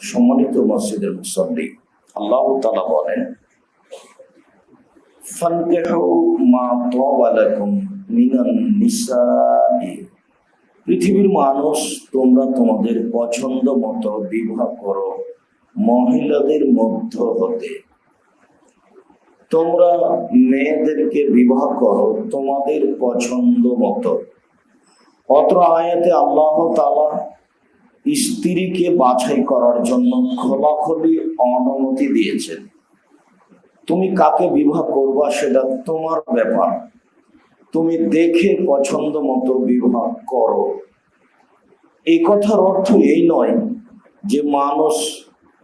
সম্মানিত মসজিদের মুসল্লি, আল্লাহ তালা বলেন পৃথিবীর মানুষ, তোমরা তোমাদের পছন্দ মতো বিবাহ করো মহিলাদের মধ্য হতে। তোমরা মেয়েদেরকে বিবাহ করো তোমাদের পছন্দ মতো। অত্র আয়াতে আল্লাহ তালা স্ত্রীকে বাছাই করার জন্য খোলাখুলি অনুমতি দিয়েছেন। তুমি কাকে বিবাহ করবা সেটা তোমার ব্যাপার। তুমি দেখে পছন্দ মতো বিবাহ করো। এই কথার অর্থ এই নয় যে মানুষ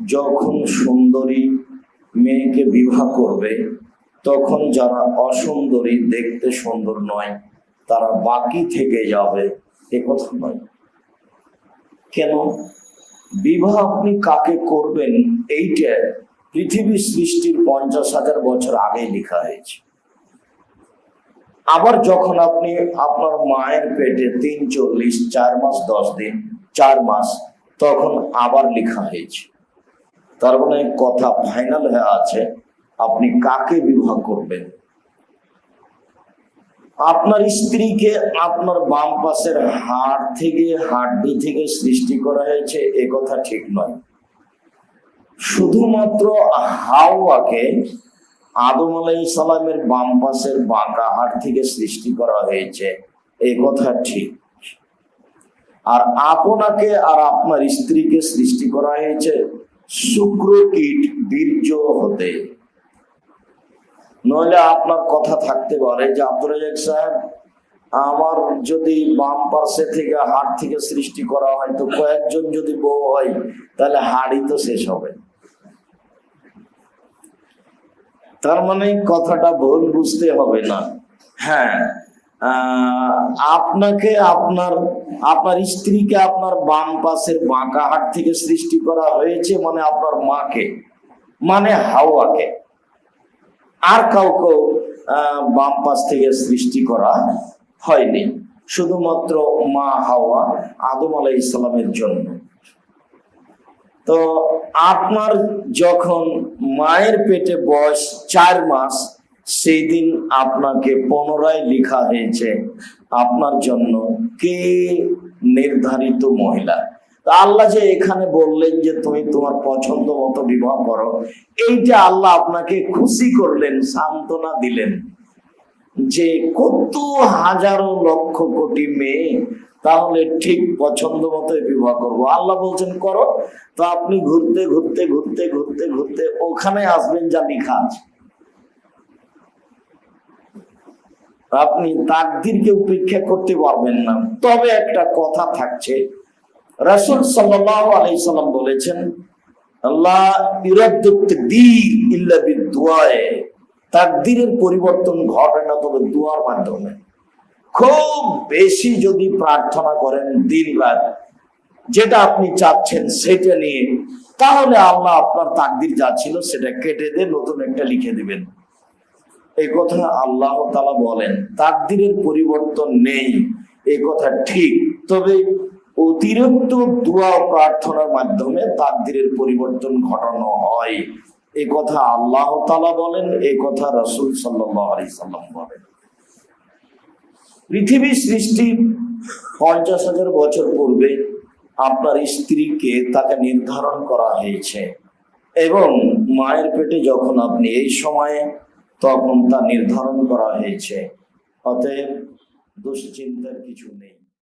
যখন সুন্দরী মেয়েকে বিবাহ করবে, তখন যারা অসুন্দরী দেখতে সুন্দর নয়, তারা বাকি থেকে যাবে, এ কথা নয়। কেন? বিবাহ আপনি কাকে করবেন? এইটা পৃথিবীর সৃষ্টির পঞ্চাশ হাজার বছর আগে লেখা হয়েছে। আবার যখন আপনি আপনার মায়ের পেটে তিন চল্লিশ, চার মাস, দশ দিন, চার মাস, তখন আবার লেখা হয়েছে। তার মানে কথা ফাইনাল হয়ে আছে। আপনি কাকে বিবাহ করবেন? আপনার স্ত্রীকে আপনার বাম পাশের হাড় থেকে, হাড্ডি থেকে সৃষ্টি করা হয়েছে, এ কথা ঠিক নয়। শুধুমাত্র হাওয়াকে আদম আলাই সালামের বাম পাশের বাঁকা হাড় থেকে সৃষ্টি করা হয়েছে এই কথা ঠিক। আর আপনাকে আর আপনার স্ত্রীকে সৃষ্টি করা হয়েছে শুক্র কীট বীর্য হতে। নইলে আপনার কথা থাকতে পারে। যে আব্দুল রাজাক সাহেব, আমার যদি বাম পার্শ্বে থেকে হাড় থেকে সৃষ্টি করা হয়, তো কয়েকজন যদি বউ হয়, তাহলে হাড়ই তো শেষ হবে। তার মানে কথাটা ভুল বুঝতে হবে না। হ্যাঁ আপনাকে আপনার আপনার স্ত্রীকে আপনার বাম পাশের বাঁকা হাট থেকে সৃষ্টি করা হয়েছে মানে আপনার মাকে মানে হাওয়াকে। আর কাউকে বাম পাশ থেকে সৃষ্টি করা হয়নি। শুধুমাত্র মা হাওয়া আদম আলাই ইসলামের জন্য। তো আপনার যখন মায়ের পেটে বয়স চার মাস, সেই দিন আপনাকে পুনরায় লেখা হয়েছে, আপনার জন্য কে নির্ধারিত মহিলা? তা আল্লাহ যে এখানে বললেন যে তুমি তোমার পছন্দ মতো বিবাহ করো, এইটা আল্লাহ আপনাকে খুশি করলেন, সান্ত্বনা দিলেন যে কত হাজারো লক্ষ কোটি মেয়ে তাহলে ঠিক পছন্দ মতো বিবাহ করব। আল্লাহ বলছেন, করো। তো আপনি ঘুরতে ঘুরতে ঘুরতে ঘুরতে ঘুরতে ওখানে আসবেন যা লেখা আছে। আপনি তাকদিরকে উপেক্ষা করতে পারবেন না। তবে একটা কথা থাকছে রাসূল সাল্লাম বলেছেন, আল্লাহ পরিবর্তন ঘটে না, তবে দুয়ার মাধ্যমে। খুব বেশি যদি প্রার্থনা করেন দিন রাত, যেটা আপনি চাচ্ছেন সেটা নিয়ে, তাহলে আল্লাহ আপনার তাকদির যা ছিল সেটা কেটে দিয়ে নতুন একটা লিখে দিবেন। এই কথা আল্লাহ তালা বলেন, তাকদিরের পরিবর্তন নেই এই কথা ঠিক। তবে অতিরিক্ত দোয়া প্রার্থনার মাধ্যমে তাকদিরের পরিবর্তন ঘটানো হয়। এই কথা আল্লাহ তালা বলেন এই কথা রসুল সাল্লাম বলেন। পৃথিবীর সৃষ্টি পঞ্চাশ হাজার বছর পূর্বে আপনার স্ত্রীকে তাকে নির্ধারণ করা হয়েছে এবং মায়ের পেটে যখন আপনি এই সময়ে, তখন তা নির্ধারণ করা হয়েছে। অতএব দুশ্চিন্তার কিছু নেই।